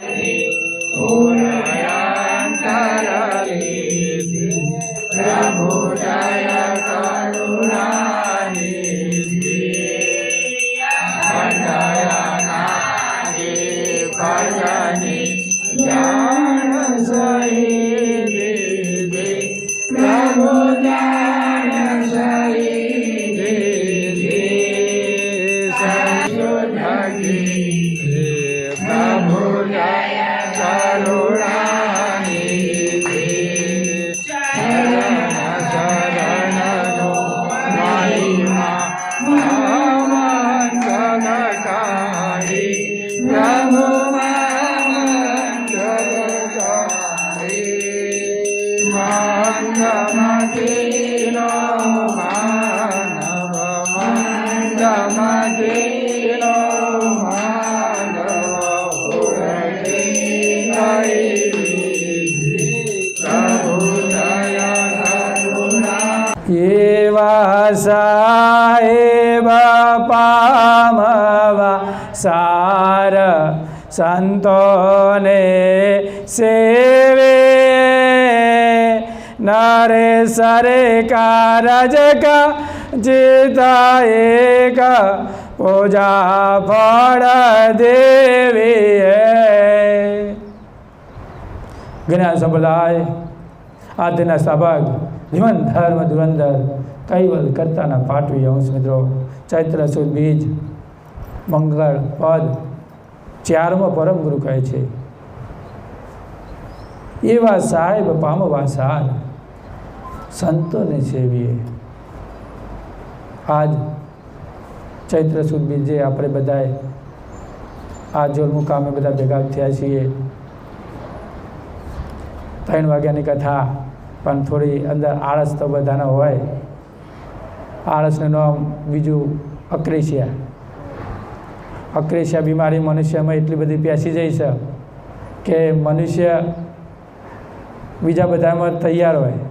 ो नया એવા સાહેબ પામવા સાર સંતોને સેવે કારજ કા જીતા એક પૂજા ફળ દેવી જ્ઞાન સંપ્રદાય આદ્યના સભાગ જીવન ધર્મ ધુરંધર કૈવલ કરતાના પાઠવી અંશ મિત્રો ચૈત્ર સુદ બીજ મંગળ પદ ચારમો પરમ ગુરુ કહે છે એવા સાહેબ પામવા સાર સંતોને સેવીએ. આજ ચૈત્ર સુદ બીજે આપણે બધાએ આ જોર મુકામે બધા ભેગા થયા છીએ. ત્રણ વાગ્યાની કથા, પણ થોડી અંદર આળસ તો બધાને હોય. આળસનું નામ બીજું અક્રેશિયા. અક્રેશિયા બીમારી મનુષ્યમાં એટલી બધી પેસી જાય છે કે મનુષ્ય બીજા બધામાં તૈયાર હોય.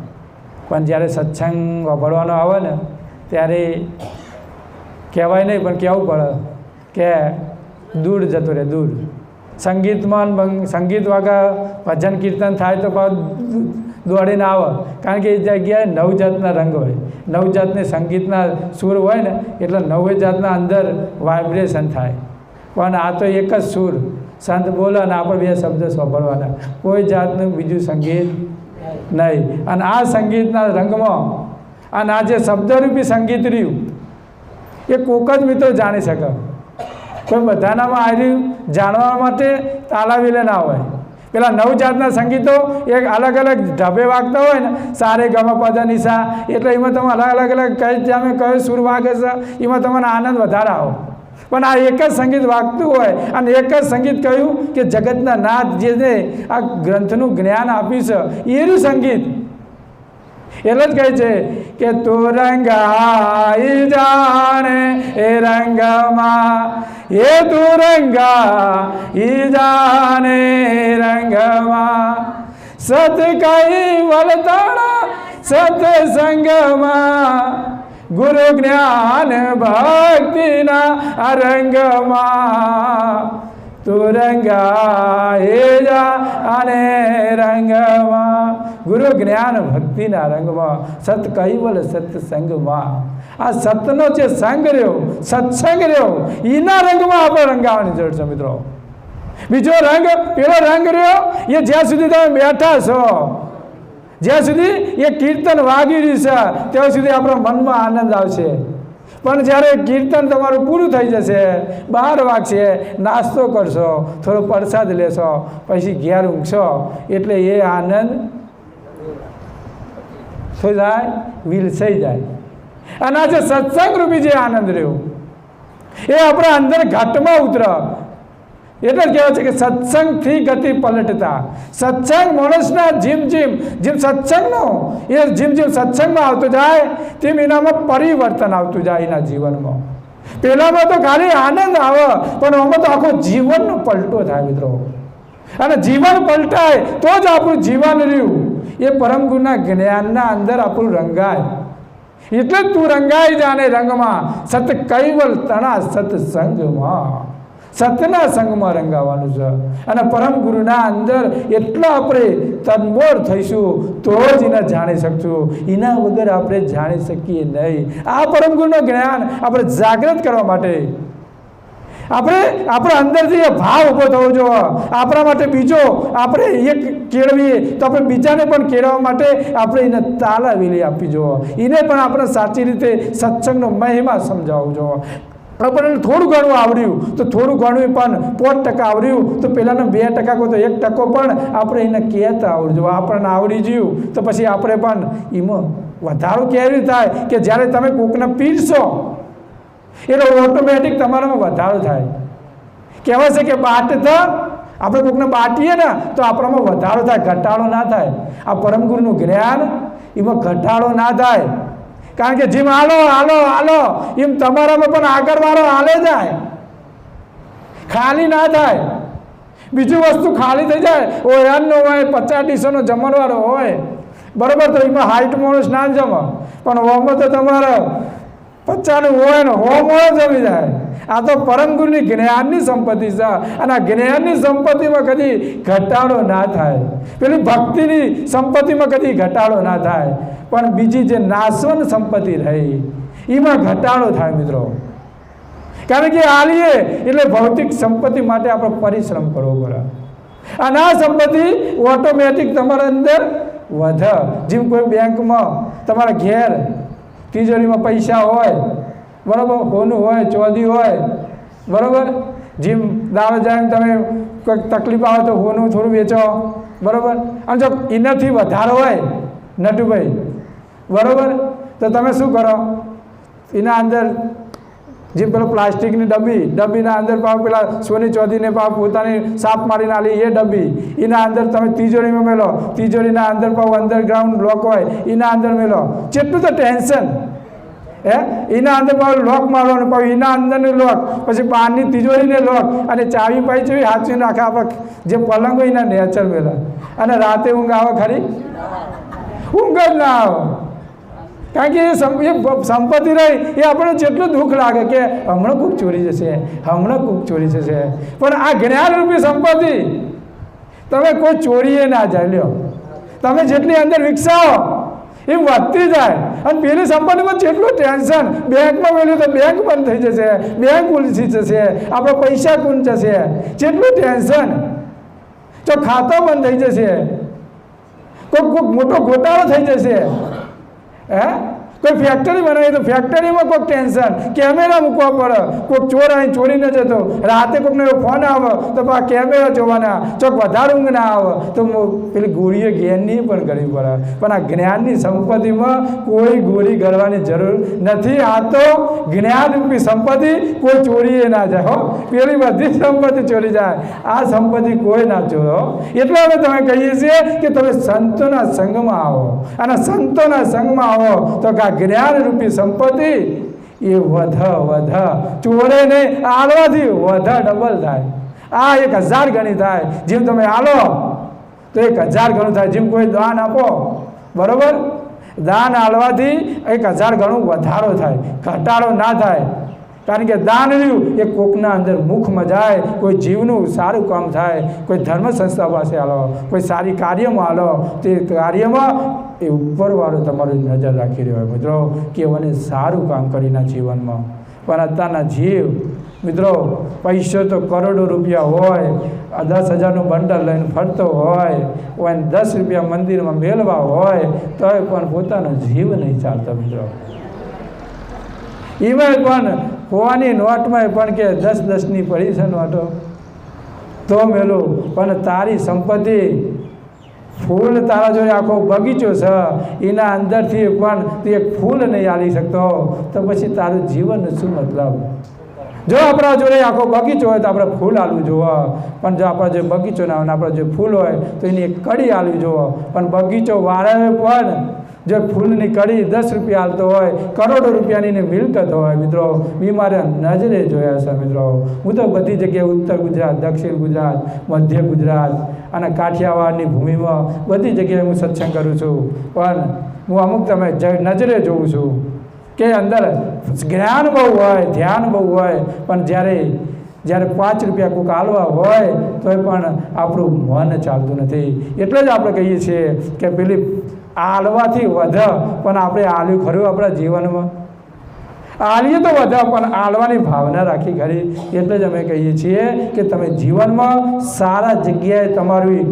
પણ જ્યારે સત્સંગ વાપરવાનો આવે ને, ત્યારે કહેવાય નહીં, પણ કહેવું પડે કે દૂર જતો રહે, દૂર. સંગીતમાં સંગીત વાગા ભજન કીર્તન થાય તો દોડીને આવે. કારણ કે એ જગ્યાએ નવ જાતના રંગ હોય. નવ જાતને સંગીતના સૂર હોય ને, એટલે નવે જાતના અંદર વાઇબ્રેશન થાય. પણ આ તો એક જ સૂર. સંત બોલે અને આપણે બે શબ્દ સાંભળવાના. કોઈ જાતનું બીજું સંગીત નહીં. અને આ સંગીતના રંગમાં અને આ જે શબ્દરૂપી સંગીત રહ્યું, એ કોક જ મિત્રો જાણી શકે. કોઈ બધાનામાં આવ્યું જાણવા માટે તાલાવીલે ના હોય. પેલા નવ જાતના સંગીતો એક અલગ અલગ ઢબે વાગતા હોય ને, સારે ગમ પદ નિશા, એટલે એમાં તમે અલગ અલગ અલગ કઈ જામે કયો સુર વાગે છે, એમાં તમને આનંદ વધારે આવો. પણ આ એક જ સંગીત વાગતું હોય. અને એક જ સંગીત કહ્યું કે જગતના નાથ જેને આ ગ્રંથનું જ્ઞાન આપ્યું છે. એનું સંગીત. એટલે જ કહે છે કે તું રંગાઈ જાણે, એ રંગમાં, એ તું રંગાઈ જાણે રંગમાં, સત કઈ વલતાણા સત્સંગમાં ગુરુ જ્ઞાન ભક્તિના રંગમાં તું રંગાએ જા અને રંગમાં. ગુરુ જ્ઞાન ભક્તિના રંગમાં સત કૈવલ સત્સંગમાં. આ સતનો જે સંગ રહ્યો, સત્સંગ રહ્યો, એના રંગમાં આપણે રંગાવાની જરૂર છે મિત્રો. બીજો રંગ, પેલો રંગ રહ્યો, એ જ્યાં સુધી તમે બેઠા છો. જ્યાં સુધી એ કીર્તન વાગી રહ્યું છે, ત્યાં સુધી આપણા મનમાં આનંદ આવશે. પણ જ્યારે કીર્તન તમારું પૂરું થઈ જશે, બહાર વાગશે, નાસ્તો કરશો, થોડો પ્રસાદ લેશો, પછી ઘેર ઊંઘશો, એટલે એ આનંદ થઈ જાય, વિલસાઈ જાય. અને આજે સત્સંગ રૂપી જે આનંદ રહ્યો, એ આપણા અંદર ઘાટમાં ઉતર એટલે કહેવાય છે કે સત્સંગથી ગતિ પલટતા. સત્સંગ માણસના જીમ જીમ, જેમ સત્સંગનો. એ જીમ જીમ સત્સંગમાં આવતો જાય, તેમ એનામાં પરિવર્તન આવતું જાય એના જીવનમાં. પહેલામાં તો ખાલી આનંદ આવે, પણ આમાં તો આખો જીવનનો પલટો થાય મિત્રો. અને જીવન પલટાય, તો જ આપણું જીવન રહ્યું. એ પરમ ગુરુના જ્ઞાનના અંદર આપણું રંગાય. એટલે જ તું રંગાઈ જાને રંગમાં. સત કૈવલ તણા સત્સંગમાં સતના સંગમાં રંગાવાનું છે. અને પરમ ગુરુના અંદર એટલા આપણે તનમોર થઈશું, તો જ એને જાણી શકશું. એના વગર આપણે જાણી શકીએ નહીં. આ પરમ ગુરુનું જ્ઞાન આપણે જાગૃત કરવા માટે. આપણે આપણા અંદરથી એ ભાવ ઊભો થવો જોઈએ. આપણા માટે બીજો આપણે એક કેળવીએ, તો આપણે બીજાને પણ કેળવવા માટે આપણે એને તાલાવેલી આપવી જોઈએ. એને પણ આપણે સાચી રીતે સત્સંગનો મહિમા સમજાવવો જોઈએ. આપણને થોડું ઘણું આવડ્યું, તો થોડું ઘણું પણ પાંચ ટકા આવડ્યું, તો પહેલાંના બે ટકા કહો તો એક ટકો પણ આપણે એને કહેતા આવડજો. આપણને આવડી ગયું, તો પછી આપણે પણ એમાં વધારો કેવી થાય કે જ્યારે તમે કોકને પીરશો, એટલે ઓટોમેટિક તમારામાં વધારો થાય. કહેવાય છે કે બાટ થ આપણે કોકને બાટીએ ને, તો આપણામાં વધારો થાય, ઘટાડો ના થાય. આ પરમ ગુરુનું જ્ઞાન એમાં ઘટાડો ના થાય. કારણ કે જેમ હાલો હાલો હાલો, એમ તમારામાં પણ આગળવાળો હાલે જાય. ખાલી ના થાય. બીજું વસ્તુ ખાલી થઈ જાય. ઓયાનનો હોય પચાસ ડીસોનો જમણવાળો હોય. બરાબર, તો એમાં હાઈટ માણસ ના જમો. પણ ઓમાં તો તમારો પચાસનું હોય ને હો મોળો જમી જાય. આ તો પરમ ગુરુની જ્ઞાનની સંપત્તિ છે. અને આ જ્ઞાનની સંપત્તિમાં કદી ઘટાડો ના થાય. પેલી ભક્તિની સંપત્તિમાં કદી ઘટાડો ના થાય. પણ બીજી જે નાશવન સંપત્તિ રહી, એમાં ઘટાડો થાય મિત્રો. કારણ કે આલીએ એટલે ભૌતિક સંપત્તિ માટે આપણે પરિશ્રમ કરવો પડે. અને આ સંપત્તિ ઓટોમેટિક તમારા અંદર વધે. જેમ કોઈ બેંકમાં તમારા ઘેર તિજોરીમાં પૈસા હોય બરાબર? હોનું હોય ચોધી હોય, બરાબર? જીમ દાળ જાય તમે કોઈક તકલીફ આવે તો હોનું થોડું વેચો, બરાબર? અને જો એનાથી વધારો હોય, નટુભાઈ, બરાબર? તો તમે શું કરો? એના અંદર જેમ પેલો પ્લાસ્ટિકની ડબ્બી, ડબ્બીના અંદર પાવ પેલા સોની ચોધીને પાવ પોતાની સાપ મારીને આલી, એ ડબ્બી. એના અંદર તમે તિજોરીમાં મેલો, તિજોરીના અંદર પાવ અંડરગ્રાઉન્ડ લોક હોય, એના અંદર મેલો. જેટલું તો ટેન્શન. હે? એના અંદર પાછું લોક મારવાનું, પાછું એના અંદરનું લોક, પછી બહારની તિજોરીને લોક, અને ચાવી પાઈ ચવી હાચવી નાખે આપણે જે પલંગ હોય એના નેચર મેલા અને રાતે ઊંઘ આવે ખરી? ઊંઘ જ ના આવે. કારણ કે એ સંપત્તિ રહી, એ આપણને જેટલું દુઃખ લાગે કે હમણાં કોક ચોરી જશે, હમણાં કોક ચોરી જશે. પણ આ જ્ઞાનરૂપી સંપત્તિ, તમે કોઈ ચોરીએ ના જાય. લ્યો. તમે જેટલી અંદર વિકસાવો એ વધતી જાય. અને પેલી સંપત્તિમાં જેટલું ટેન્શન બેંકમાં મેળવ્યું તો બેંક બંધ થઈ જશે બેંક ઉલસી જશે, આપણા પૈસા કુન જશે. જેટલું ટેન્શન તો ખાતો બંધ થઈ જશે. કોઈક કોઈક મોટો ગોટાળો થઈ જશે. હે? કોઈ ફેક્ટરી બનાવી તો ફેક્ટરીમાં કોઈક ટેન્શન કેમેરા મૂકવા પડે. કોઈક ચોર અહીં ચોરી ન જતો. રાતે કોઈકનો એવો ફોન આવે તો આ કેમેરા જોવાના. ચોક વધારે ઊંઘ ના આવે. તો પેલી ગોળીએ જ્ઞાનની પણ કરવી પડે. પણ આ જ્ઞાનની સંપત્તિમાં કોઈ ગોળી ગળવાની જરૂર નથી. આ તો જ્ઞાનરૂપી સંપત્તિ. કોઈ ચોરીએ ના જાય, હો. પેલી બધી સંપત્તિ ચોરી જાય. આ સંપત્તિ કોઈ ના ચોરો એટલે અમે તમે કહીએ છીએ કે તમે સંતોના સંઘમાં આવો. અને સંતોના સંગમાં આવો તો આ જ્ઞાનરૂપી સંપત્તિ એ વધ વધ. ચોરે નહીં આલવાથી વધ ડબલ થાય. આ એક હજાર ગણી થાય. જેમ તમે આલો, તો એક હજાર ગણું થાય. જેમ કોઈ દાન આપો, બરાબર? દાન આલવાથી એક હજાર ગણું વધારો થાય. ઘટાડો ના થાય. કારણ કે દાન રહ્યું એ કોકના અંદર મુખમાં જાય, કોઈ જીવનું સારું કામ થાય, કોઈ ધર્મ સંસ્થા પાસે આલો, કોઈ સારી કાર્યમાં હાલો તે કાર્યમાં એ ઉપરવાળો તમારી નજર રાખી રહ્યો હોય. મિત્રો કે મને સારું કામ કરીને જીવનમાં. પણ અત્યારના જીવ, મિત્રો, પૈસો તો કરોડો રૂપિયા હોય દસ હજારનું બંડલ લઈને ફરતો હોય હોય દસ રૂપિયા મંદિરમાં મેળવા હોય, તોય પણ પોતાનો જીવ નહીં ચાલતો, મિત્રો. એમાં પણ હોવાની નોટમાં પણ કે દસ દસની પડી છે નોટો. તો મેલું, પણ તારી સંપત્તિ ફૂલ તારા જોડે આખો બગીચો છે. એના અંદરથી પણ તું એક ફૂલ નહીં આલી શકતો. તો પછી તારું જીવન શું મતલબ? જો આપણા જોડે આખો બગીચો હોય તો આપણે ફૂલ આલવું જોવો. પણ જો આપણા જે બગીચો ના હોય આપણા જે ફૂલ હોય તો એની એક કડી આલવી જોવો. પણ બગીચો વાળે પણ જો ફૂલની કડી દસ રૂપિયા હાલતો હોય, કરોડો રૂપિયાની મિલકત હોય, મિત્રો. બીમારે નજરે જોયા છે, મિત્રો. હું તો બધી જગ્યાએ ઉત્તર ગુજરાત, દક્ષિણ ગુજરાત, મધ્ય ગુજરાત અને કાઠિયાવાડની ભૂમિમાં બધી જગ્યાએ હું સત્સંગ કરું છું. પણ હું અમુક તમે નજરે જોઉં છું કે અંદર જ્ઞાન બહુ હોય, ધ્યાન બહુ હોય, પણ જ્યારે જ્યારે પાંચ રૂપિયા કોઈક હાલવા હોય, તોય પણ આપણું મન ચાલતું નથી. એટલે જ આપણે કહીએ છીએ કે પેલી આલવાથી વધ, પણ આપણે આલ્યું ખરું આપણા જીવનમાં? આલીએ તો વધે, પણ આલવાની ભાવના રાખી ખરી. એટલે જ અમે કહીએ છીએ કે તમે જીવનમાં સારા જગ્યાએ તમારી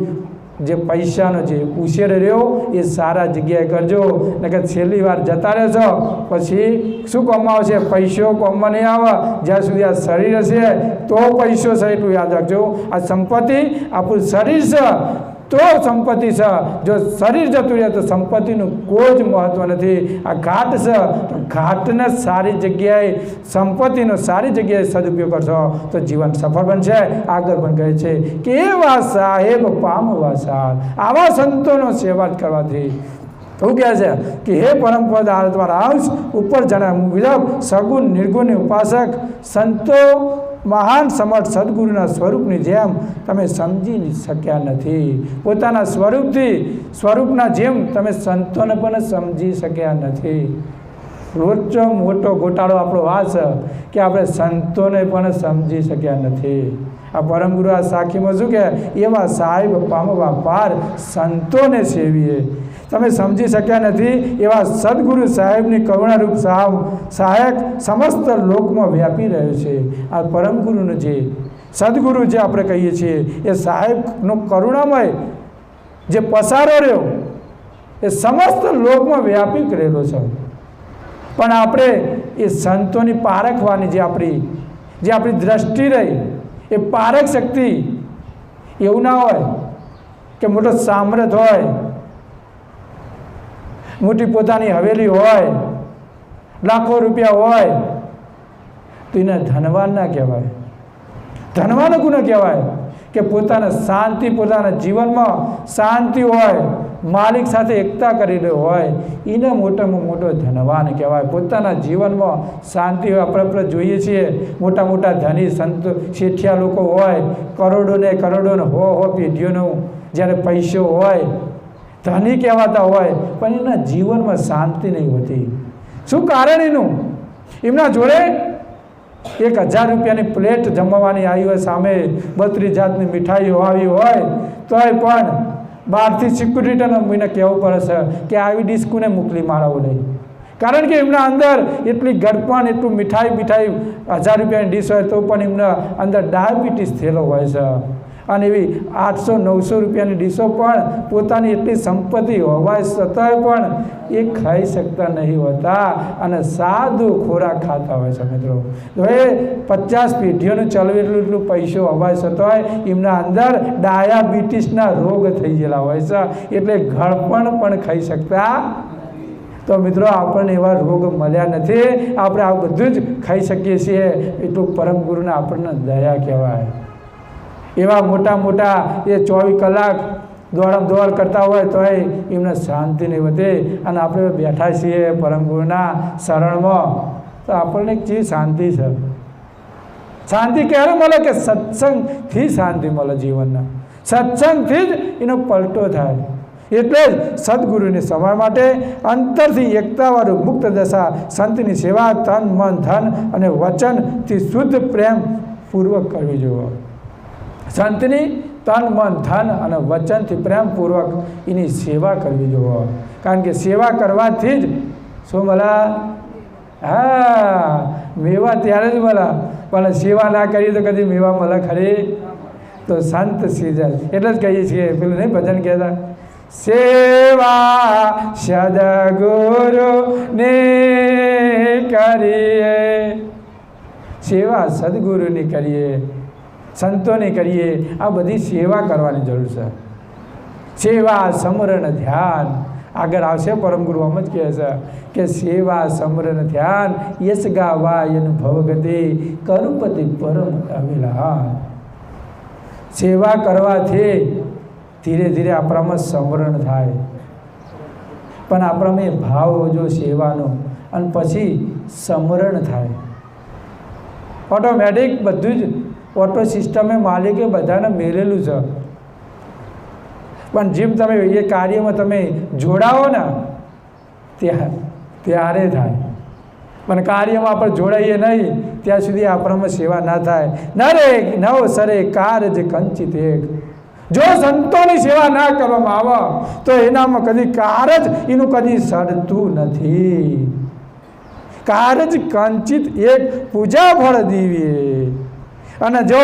જે પૈસાનો જે ઉછેર રહ્યો, એ સારા જગ્યાએ કરજો. નકર છેલ્લી વાર જતા રહેશો, પછી શું કામમાં આવશે? પૈસો કમવા નહીં આવે. જ્યાં સુધી આ શરીર હશે, તો પૈસો છે, એટલું યાદ રાખજો. આ સંપત્તિ આપણું શરીર છે તો સંપત્તિ છે. જો શરીર જતું રહે તો સંપત્તિનું કોઈ જ મહત્ત્વ નથી. આ ઘાટ છે. તો ઘાટને સારી જગ્યાએ, સંપત્તિનો સારી જગ્યાએ સદુપયોગ કરશો તો જીવન સફળ બનશે. આગળ પણ કહે છે કે એવા સાહેબ પામવા સાર આવા સંતોનો સેવા કરવાથી. એવું કહે છે? કે, હે પરમપદ આ દ્વારા અંશ ઉપર જણાવ્યું મુજબ સગુણ, નિર્ગુણ, ઉપાસક, સંતો મહાન સમર્થ સદગુરુના સ્વરૂપની જેમ તમે સમજી શક્યા નથી. પોતાના સ્વરૂપથી, સ્વરૂપના જેમ તમે સંતોને પણ સમજી શક્યા નથી. રોચો મોટો ગોટાળો આપણો આ છે કે આપણે સંતોને પણ સમજી શક્યા નથી. આ પરમગુરુ આ સાખીમાં શું કે એવા સાહેબ પામવા પાર સંતોને સેવીએ. તમે સમજી શક્યા નથી એવા સદગુરુ સાહેબની કરુણારૂપ સાહ સહાયક સમસ્ત લોકમાં વ્યાપી રહ્યો છે. આ પરમગુરુનો જે સદગુરુ જે આપણે કહીએ છીએ, એ સાહેબનો કરુણામય જે પસારો રહ્યો, એ સમસ્ત લોકમાં વ્યાપી રહેલો છે. પણ આપણે એ સંતોની પારખવાની જે આપણી જે આપણી દ્રષ્ટિ રહી, એ પારખ શક્તિ એવું ના હોય કે મોટો સામ્રાજ્ય હોય મોટી પોતાની હવેલી હોય, લાખો રૂપિયા હોય, તો એને ધનવાન ના કહેવાય. ધનવાન ગુનો કહેવાય? કે પોતાના શાંતિ, પોતાના જીવનમાં શાંતિ હોય, માલિક સાથે એકતા કરેલી હોય, એને મોટામાં મોટો ધનવાન કહેવાય. પોતાના જીવનમાં શાંતિ હોય, આપણે આપણે જોઈએ છીએ, મોટા મોટા ધની સંતો, શેઠિયા લોકો હોય, કરોડોને કરોડોને હો હો પેઢીઓનું જ્યારે પૈસો હોય ધની કહેવાતા હોય, પણ એના જીવનમાં શાંતિ નહીં હોતી. શું કારણ એનું? એમના જોડે એક હજાર રૂપિયાની પ્લેટ જમવાની આવી હોય, સામે બત્રીસ જાતની મીઠાઈઓ આવી હોય, તોય પણ બહારથી સિક્યુરિટીને મને કહેવું પડે છે કે આવી ડીશ કોને મોકલી મારાવો નહીં કારણ કે એમના અંદર એટલી ગડપણ, એટલું મીઠાઈ મીઠાઈ હજાર રૂપિયાની ડીશ હોય તો પણ એમના અંદર ડાયાબિટીસ થયેલો હોય છે. અને એવી આઠસો, નવસો રૂપિયાની ડીશો પણ પોતાની એટલી સંપત્તિ હોવા છતાંય પણ એ ખાઈ શકતા નહીં હોતા. અને સાદું ખોરાક ખાતા હોય છે મિત્રો. હવે પચાસ પેઢીઓનું ચલવે એટલું એટલું પૈસો હોવા છતાંય એમના અંદર ડાયાબિટીસના રોગ થઈ ગયેલા હોય છે. એટલે ઘડપણ પણ ખાઈ શકતા તો મિત્રો આપણને એવા રોગ મળ્યા નથી. આપણે આ બધું જ ખાઈ શકીએ છીએ. એટલું પરમ ગુરુને આપણને દયા કહેવાય. એવા મોટા મોટા એ ચોવીસ કલાક દોડમ દોડ કરતા હોય તોય એમને શાંતિ નહીં વધે. અને આપણે બેઠા છીએ પરમગુરુના શરણમાં. તો આપણને જે શાંતિ છે. શાંતિ ક્યારે મળે કે સત્સંગથી શાંતિ મળે જીવનના? સત્સંગથી જ એનો પલટો થાય. એટલે જ સદગુરુને સમય માટે અંતરથી એકતાવાળું મુક્ત દશા, સંતની સેવા, તન, મન, ધન અને વચનથી શુદ્ધ પ્રેમ પૂર્વક કરવી જોઈએ. સંતની તન, મન, ધન અને વચનથી પ્રેમપૂર્વક એની સેવા કરવી જોઈએ કારણ કે સેવા કરવાથી જ શું મળે? હા, મેવા ત્યારે જ મળે. પણ સેવા ના કરીએ તો કદી મેવા મળે ખરી? તો સંત સીધા એટલે જ કહીએ છીએ, પેલું નહીં ભજન કહેતા? સેવા સદગુરુ ને કરીએ. સેવા સદગુરુની કરીએ. સંતોની કરીએ, આ બધી સેવા કરવાની જરૂર છે. સેવા, સમરણ, ધ્યાન. આગળ આવશે પરમગુરુ, આમ જ કહે છે કે સેવા, સમરણ, ધ્યાન યશ ગાવા એનું ગતિ કરુપતિ પરમ અવિલા સેવા કરવાથી ધીરે ધીરે આપણામાં સમરણ થાય. પણ આપણામાં એ ભાવ જો સેવાનો, અને પછી સમરણ થાય. ઓટોમેટિક બધું જ ઓટો સિસ્ટમે માલિકે બધાને મેળેલું છે. પણ જેમ તમે એ કાર્યમાં તમે જોડાવો ને, ત્યાં, ત્યારે થાય. પણ કાર્યમાં આપણે જોડાઈએ નહીં, ત્યાં સુધી આપણામાં સેવા ના થાય. નરે નવ સરે કારજ કંચિત એક. જો સંતોની સેવા ના કરવામાં આવે, તો એનામાં કદી કારજ, એનું કદી સડતું નથી. કારજ કંચિત એક પૂજા ફળ દીવીએ. અને જો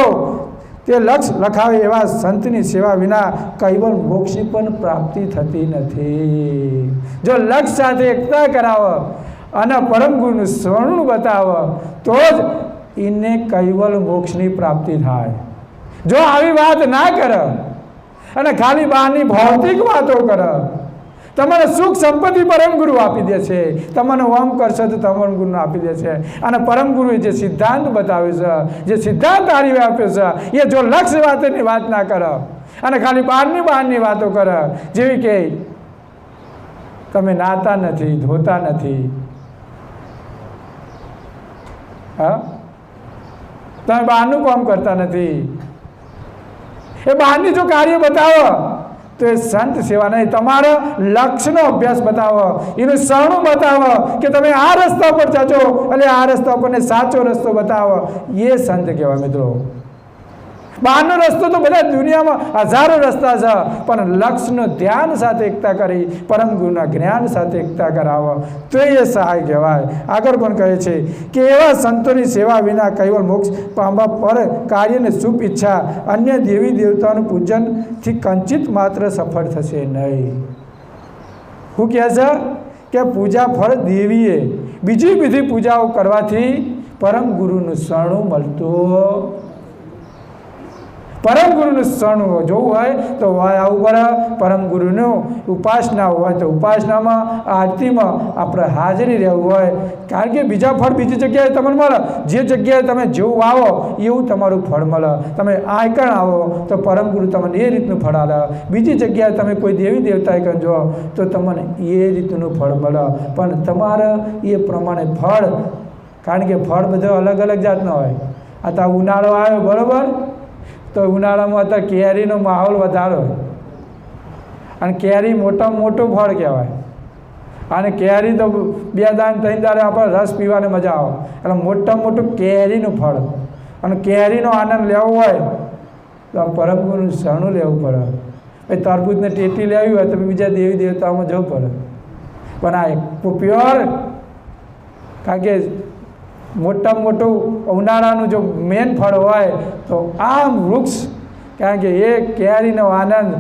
તે લક્ષ લખાવે એવા સંતની સેવા વિના કૈવલ મોક્ષની પણ પ્રાપ્તિ થતી નથી. જો લક્ષ સાથે એકતા કરાવો અને પરમ ગુણનું સ્વર્ણ બતાવો, તો જ એને કૈવલ મોક્ષની પ્રાપ્તિ થાય. જો આવી વાત ના કરે અને ખાલી બહારની ભૌતિક વાતો કરે તમારે સુખ સંપત્તિ પરમ ગુરુ આપી દે છે. તમને ઓમ કરશો તો પરમ ગુરુ આપી દે છે. અને પરમ ગુરુએ જે સિદ્ધાંત બતાવ્યો છે, જે સિદ્ધાંત આરી આપ્યો છે, એ જો લક્ષ્ય વાતની વાત ના કરો. અને ખાલી બહારની બહારની વાતો કરો. જેવી કે તમે નાતા નથી, ધોતા નથી. હા? તમે બહારનું કામ કરતા નથી. એ બહારની જો કાર્ય બતાવો. તો એ સંત સેવા નહીં. તમારા લક્ષ્યનો અભ્યાસ બતાવો. એનું સરણું બતાવો કે તમે આ રસ્તા પર જાજો. એટલે આ રસ્તા પરને સાચો રસ્તો બતાવો. એ સંત કહેવાય મિત્રો. બહારનો રસ્તો તો બધા દુનિયામાં હજારો રસ્તા છે. પણ લક્ષ્યનું ધ્યાન સાથે એકતા કરી, પરમ ગુરુના જ્ઞાન સાથે એકતા કરાવો. તો એ સહાય કહેવાય. આગળ પણ કહે છે કે એવા સંતોની સેવા વિના કેવળ મોક્ષ પામવા પર કાર્યને શુભ ઈચ્છા અન્ય દેવી દેવતાનું પૂજનથી કંચિત માત્ર સફળ થશે નહીં. શું કહે છે કે પૂજા ફળ દેવીએ બીજી બીજી પૂજાઓ કરવાથી પરમ ગુરુનું શરણું મળતું. પરમ ગુરુનું સ્થળ જોવું હોય તો આવું ઉપર પરમ ગુરુનું ઉપાસના હોય તો ઉપાસનામાં, આરતીમાં આપણે હાજરી રહેવું હોય. કારણ કે બીજા ફળ બીજી જગ્યાએ તમને મળે. જે જગ્યાએ તમે જેવું આવો એવું તમારું ફળ મળે. તમે આયકણ આવો, તો પરમ ગુરુ તમને એ રીતનું ફળ આલે બીજી જગ્યાએ તમે કોઈ દેવી દેવતા આયકણ જો તો તમને એ રીતનું ફળ મળે. પણ તમારે એ પ્રમાણે ફળ, કારણ કે ફળ બધો અલગ અલગ જાતનો હોય. આ તો ઉનાળો આવ્યો, બરાબર? તો ઉનાળામાં અત્યારે કેરીનો માહોલ વધારો અને કેરી મોટામાં મોટું ફળ કહેવાય. અને કેરી તો બે દાન ત્રણ દાડે આપણે રસ પીવાની મજા આવે. એટલે મોટામાં મોટું કેરીનું ફળ. અને કેરીનો આનંદ લેવો હોય તો આ પરમગુરુનું શરણું લેવું પડે. પછી તરબૂજને ટેટી લેવી હોય તો બીજા દેવી દેવતાઓમાં જવું પડે. પણ આ પ્યોર, કારણ કે મોટામાં મોટું ઉનાળાનું જો મેન ફળ હોય, તો આ વૃક્ષ, કારણ કે એ કેરીનો આનંદ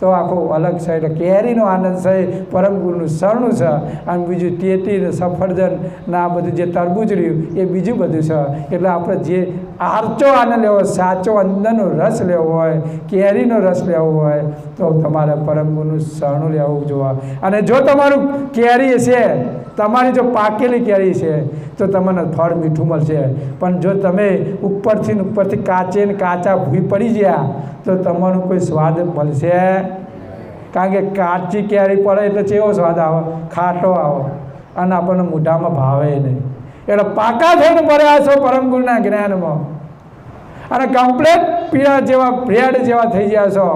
તો આખો અલગ છે. એટલે કેરીનો આનંદ છે, પરમ ગુરુનું શરણું છે, અને બીજું ટેટી ને સફરજન ને આ બધું જે તરબૂચ રહ્યું, એ બીજું બધું છે. એટલે આપણે જે આરચો આનંદ લેવો, સાચો અંદરનો રસ લેવો હોય, કેરીનો રસ લેવો હોય, તો તમારે પરમ ગુરુનું શરણું લેવું જોવા. અને જો તમારું કેરી છે તમારી જો પાકેલી કેરી છે, તો તમને ફળ મીઠું મળશે. પણ જો તમે ઉપરથી ઉપરથી કાચે કાચા ભૂઈ પડી ગયા, તો તમારું કોઈ સ્વાદ મળશે? કારણ કે કાચી કેરી પડે એટલે કેવો સ્વાદ આવે? ખાટો આવે. અને આપણને મોઢામાં ભાવે નહીં. એટલે પાકા થઈને પડ્યા છો પરમ ગુરુના જ્ઞાનમાં. અને કમ્પ્લેટ પીળા જેવા બ્રેડ જેવા થઈ ગયા છો,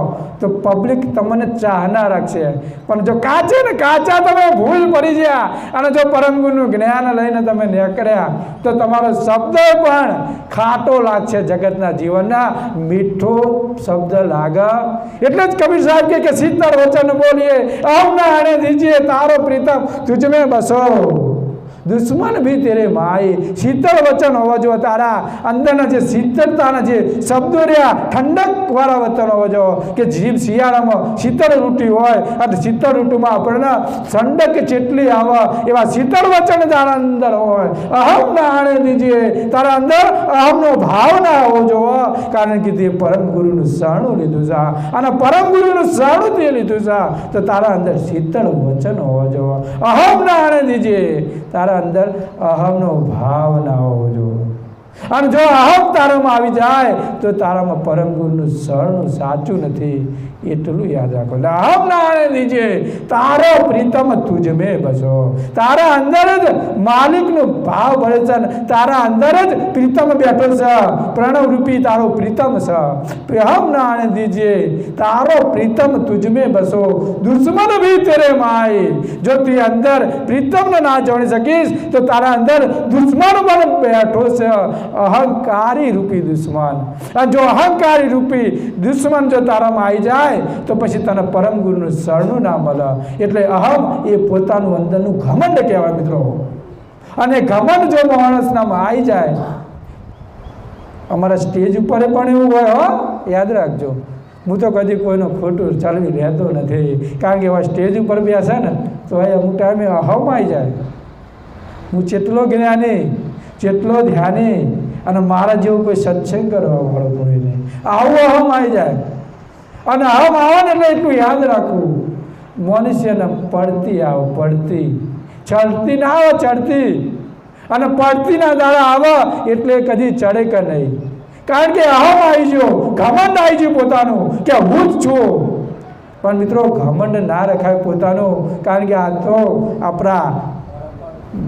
તો પબ્લિક તમને ચાહના રાખશે. પણ જો કાચે ને કાચા તમે ભૂલ પડી ગયા, અને જો પરંગુનું જ્ઞાન લઈને તમે નીકળ્યા, તો તમારો શબ્દ પણ ખાટો લાગશે જગતના જીવનના. મીઠો શબ્દ લાગે. એટલે જ કબીર સાહેબ કે શીતળ વચન બોલીએ. અવના આણે દીજીએ, તારો પ્રીતમ, તુજમે બસો. દુશ્મન ભી તેરે માય શીતળ વચન હોવા જો તારા. અંદરના જે શીતળતાના જે શબ્દો રહ્યા ઠંડક વાળા વચન હોવા જો કે જીભ શિયાળામાં શીતળ રૂટી હોય, અને શીતળ ઋતુમાં આપણને ઠંડક જેટલી આવે, એવા શીતળ વચન તારા અંદર હોય. અહમ ના આણે દીજે. તારા અંદર અહમનો ભાવ ના હોવો જોવો કારણ કે તે પરમ ગુરુનું શરણું લીધું છે. અને પરમ ગુરુનું શરણું તે લીધું છે. તો તારા અંદર શીતળ વચન હોવા જોવો અહમ ના આણે દીજે. તારા અંદર અહમનો ભાવ ના હોવો જોઈએ. અને જો અહમ તારામાં આવી જાય, તો તારામાં પરમ ગુરુનું સરણું સાચું નથી. એટલું યાદ રાખો. એટલે અહમ નાણે નીચે તારો પ્રીતમ તુજ મેં બસો. તારા અંદર જ માલિકનું ભાવ ભરે છે તારા અંદર જ પ્રીતમ બેઠો છે. પ્રણવરૂપી તારો પ્રીતમ છે. અહમ નાણે દીજે તારો પ્રીતમ તુજ મેં બસો. દુશ્મન ભી તેરે માય. જો તું અંદર પ્રીતમને ના જાણી શકીશ, તો તારા અંદર દુશ્મન પણ બેઠો છે. અહંકારી રૂપી દુશ્મન. અને જો અહંકારી રૂપી દુશ્મન જો તારામાં આવી જાય, તો પછી તને પરમ ગુરુનું શરણું ના મળે. એટલે અહમ એ પોતાનું અંદરનું ઘમંડ કહેવાય મિત્રો. અને ઘમંડ જો માણસનામાં આવી જાય, અમારા સ્ટેજ ઉપર પણ એવું હોય, હો, યાદ રાખજો. હું તો કદી કોઈનું ખોટું ચાલવી રહેતો નથી. કારણ કે એવા સ્ટેજ ઉપર બેસે ને, તો એ અમુક ટાઈમે અહમ આવી જાય. હું જેટલો જ્ઞાની, જેટલો ધ્યાની અને મારા જેવું કોઈ સત્સંગ કરવાવાળો કોઈ નહીં. આવું અહમ આવી જાય. અને અહમ આવે ને એટલે એટલું યાદ રાખવું. મનુષ્યને પડતી આવો, પડતી. ચડતી ના આવે, ચડતી. અને પડતી ના દાડા આવે એટલે કદી ચડે કે નહીં. કારણ કે અહમ આવી ગયો, ઘમંડ આવી ગયું પોતાનું કે હું જ છું. પણ મિત્રો, ઘમંડ ના રખાય પોતાનું. કારણ કે આ તો આપણા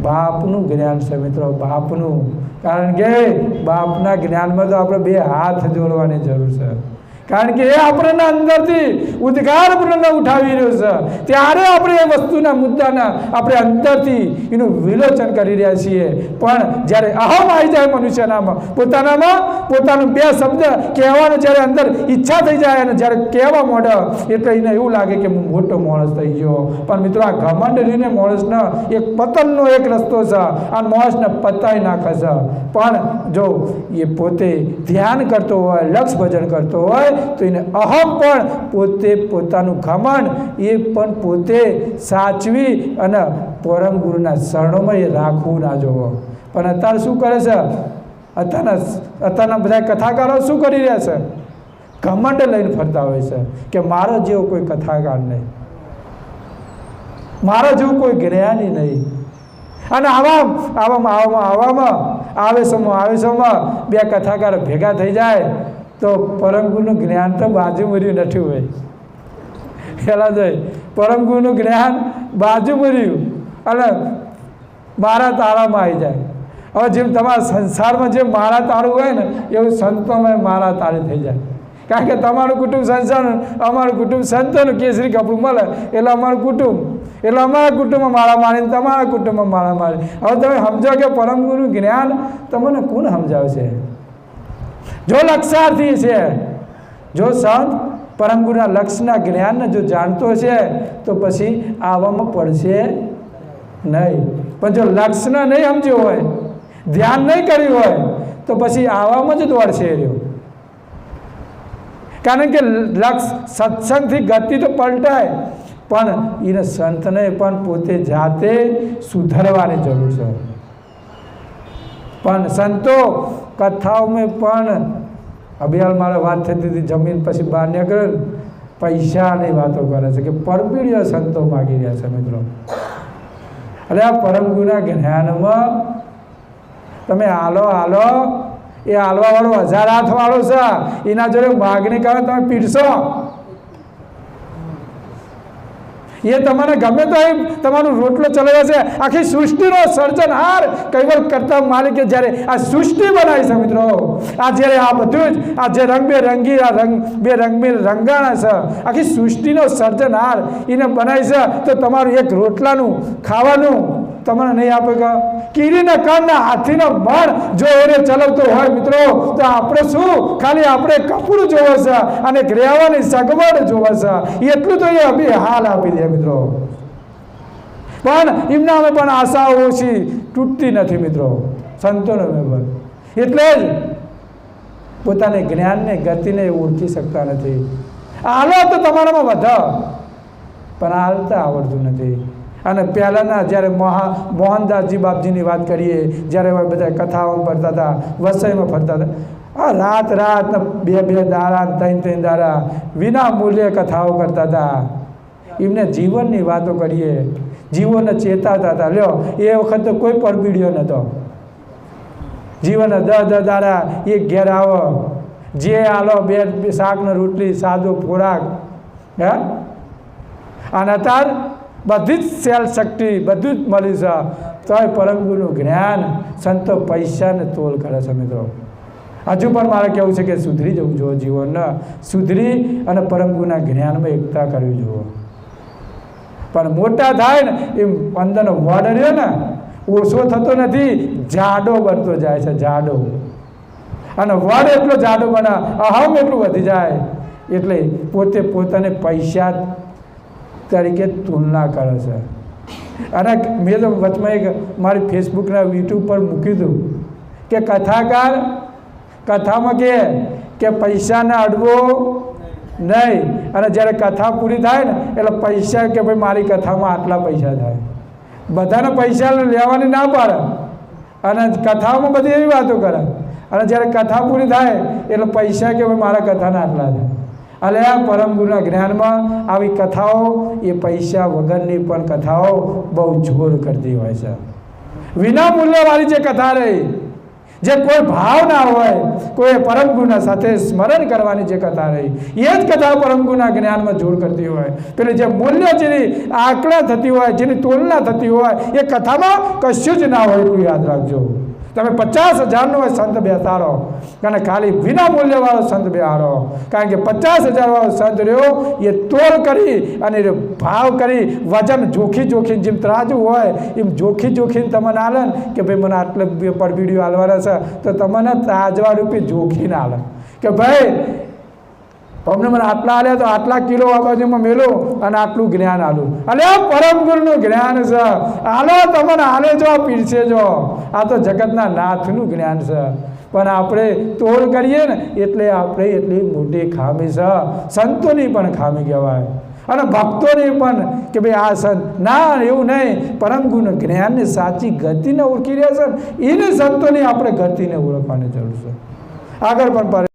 બાપનું જ્ઞાન છે મિત્રો, બાપનું. કારણ કે બાપના જ્ઞાનમાં તો આપણે બે હાથ જોડવાની જરૂર છે. કારણ કે એ આપણને અંદરથી ઉદ્ગારપૂર્ણ ઉઠાવી રહ્યો છે. ત્યારે આપણે એ વસ્તુના મુદ્દાના આપણે અંદરથી એનું વિલોચન કરી રહ્યા છીએ. પણ જ્યારે અહમ આવી જાય મનુષ્યનામાં, પોતાનામાં પોતાનું બે શબ્દ કહેવાનું જ્યારે અંદર ઈચ્છા થઈ જાય અને જ્યારે કહેવા માંડે એટલે એને એવું લાગે કે હું મોટો માણસ થઈ ગયો. પણ મિત્રો, આ ઘમંડ લઈને માણસનો એક પતનનો એક રસ્તો છે. આ માણસને પતાવી નાખે છે. પણ જો એ પોતે ધ્યાન કરતો હોય, લક્ષ ભજન કરતો હોય તો એને અહમ પણ પોતે પોતાનું ઘમંડ એ પણ પોતે સાચવી અને પરમ ગુરુના શરણોમાં એ રાખવું ના જોવો. પણ અત્યારે શું કરે છે? અત્યારના અત્યારના બધા કથાકારો શું કરી રહ્યા છે? ઘમંડ લઈને ફરતા હોય છે કે મારો જેવો કોઈ કથાકાર નહીં. મારો જેવું કોઈ જ્ઞાની નહીં. અને આવા આવામાં આવામાં આવામાં આવેશમાં આવેશમાં બે કથાકાર ભેગા થઈ જાય તો પરમ ગુરુનું જ્ઞાન તો બાજુ મર્યું નથી હોય. પહેલાં જોઈ પરમ ગુરુનું જ્ઞાન બાજુ મર્યું અને મારા તારામાં આવી જાય. હવે જેમ તમારા સંસારમાં જેમ મારા તારું હોય ને, એવું સંતોમાં મારા તારી થઈ જાય. કારણ કે તમારું કુટુંબ સંસારનું અમારું કુટુંબ સંતોનું કેસરી કપડું મળે, એટલે અમારું કુટુંબ. એટલે અમારા કુટુંબમાં મારા મારી તમારા કુટુંબમાં મારા મારી. હવે તમે સમજો કે પરમ ગુરુનું જ્ઞાન તમને કોણ સમજાવશે જો લક્ષાર્થી છે, જો સંત પરમગુરુના લક્ષના જ્ઞાનને જો જાણતો છે, તો પછી આવવામાં પડશે નહીં. પણ જો લક્ષને નહીં સમજ્યું હોય, ધ્યાન નહીં કર્યું હોય, તો પછી આવવામાં જ દોડશે રહ્યો. કારણ કે લક્ષ સત્સંગથી ગતિ તો પલટાય, પણ એને સંતને પણ પોતે જાતે સુધરવાની જરૂર છે. પણ સંતો કથાઓમાં પણ અભિયાલ મારે વાત થતી હતી, જમીન પછી બહાર નીકળે, પૈસાની વાતો કરે છે કે પરપીડ્યો સંતો માગી રહ્યા છે મિત્રો. અરે આ પરમ ગુના જ્ઞાનમાં તમે હાલો હાલો, એ હાલવા વાળો હજાર હાથ વાળો છે. એના જોડે માગણી કરે, તમે પીરશો એ તમારે ગમે તો એમ તમારો રોટલો ચલાવ્યો છે. આખી સૃષ્ટિનો સર્જનહાર કૈવલ કરતા માલિકે જ્યારે આ સૃષ્ટિ બનાવી છે મિત્રો. આ જ્યારે આ બધું જ, આ જે રંગબેરંગી, આ રંગ, બે રંગબેર રંગાણા છે, આખી સૃષ્ટિનો સર્જનહાર એને બનાવી છે, તો તમારું એક રોટલાનું, ખાવાનું તમને નહીં આપે કા કીડીના કાનના હાથીનો મણ જો એને ચલાવતો હોય મિત્રો, તો આપણે શું? ખાલી આપણે કપડું જોવે છે અને રહેવાની સગવડ જોવે છે. એટલું તો એ અભી હાલ આપી દે મિત્રો. પણ એમના અમે પણ આશાઓ ઓછી તૂટતી નથી મિત્રો. સંતોનો પણ. એટલે જ પોતાને જ્ઞાનને, ગતિને ઓળખી શકતા નથી. આલો તો તમારામાં બધા, પણ હાલતા આવડતું નથી. અને પહેલાંના જ્યારે મહા મોહનદાસજી બાપજીની વાત કરીએ, જ્યારે અમે બધા કથાઓ ફરતા હતા, વસઈમાં ફરતા હતા, આ રાત રાત બે બે દારા ત્રણ ત્રણ દારા વિના મૂલ્યે કથાઓ કરતા હતા. એમને જીવનની વાતો કરીએ. જીવોને ચેતાતા હતા. લ્યો, એ વખત તો કોઈ પરબીડિયો નહોતો. જીવન દસ દ દાડા એક ઘેર આવો. જે આલો બે શાકને રોટલી, સાદો ખોરાક, હે? અને અત્યાર બધી જ સેલ શક્તિ, બધું જ મળી છે. તોય પરંગુનું જ્ઞાન સંતો પૈસાને તોલ કરે છે મિત્રો. હજુ પણ મારે કહેવું છે કે સુધરી જવું જોઈએ જીવનને. સુધરી અને પરંગુના જ્ઞાનમાં એકતા કરવી જુઓ પણ મોટા થાય ને એ અંદરનો વડ રહ્યો ને, ઓછો થતો નથી, જાડો બનતો જાય છે, જાડો. અને વડ એટલો જાડો બને, અહમ એટલું વધી જાય. એટલે પોતે પોતાને પૈસા તરીકે તુલના કરે છે. અને મેં તો વચમાં એક મારી ફેસબુકના યુટ્યુબ પર મૂકી દઉં કે કથાકાર કથામાં કહે કે પૈસાને અડવો નહીં. અને જ્યારે કથા પૂરી થાય ને, એટલે પૈસા કે ભાઈ મારી કથામાં આટલા પૈસા થાય. બધાને પૈસા લેવાની ના પાડે. અને કથામાં બધી એવી વાતો કરે. અને જ્યારે કથા પૂરી થાય, એટલે પૈસા કે ભાઈ મારા કથાના આટલા છે એટલે આ પરમ ગુરુના જ્ઞાનમાં આવી કથાઓ, એ પૈસા વગરની પણ કથાઓ બહુ જોર કરતી હોય છે. વિના મૂલ્યવાળી જે કથા રહી, જે કોઈ ભાવ ના હોય, કોઈ પરમ ગુરુના સાથે સ્મરણ કરવાની જે કથા રહી, એ જ કથા પરમ ગુરુના જ્ઞાનમાં જોર કરતી હોય. પેલી જે મૂલ્ય જેની આંકડા થતી હોય, જેની તુલના થતી હોય, એ કથામાં કશું જ ના હોય, એટલું યાદ રાખજો. તમે પચાસ હજારનો હોય સંત બેસાડો અને ખાલી વિના મૂલ્યવાળો સંત બેહાડો. કારણ કે પચાસ હજારવાળો સંત રહ્યો, એ તોલ કરી અને ભાવ કરી, વજન જોખી જોખીને જેમ ત્રાજુ હોય, એમ જોખી જોખીને તમને આલે કે ભાઈ મને આટલે વીડિયો હાલવાના છે, તો તમને તાજવા રૂપે જોખીને આલે. કે ભાઈ અમને મને આટલા આલ્યા તો આટલા કિલો આ બાજુમાં મેલો અને આટલું જ્ઞાન આલું. અલે પરમ ગુરુનું જ્ઞાન છે. આલો તમને આલે જો પીરસે જો. આ તો જગતના નાથનું જ્ઞાન છે. પણ આપણે તોડ કરીએ ને એટલે આપણે એટલી મોટી ખામી છે. સંતોની પણ ખામી કહેવાય. અને ભક્તોને પણ કે ભાઈ આ સંત, ના, એવું નહીં. પરમ ગુણ જ્ઞાનની સાચી ગતિને ઓળખી રહ્યા છે એને સંતોની આપણે ગતિને ઓળખવાની જરૂર છે. આગળ પણ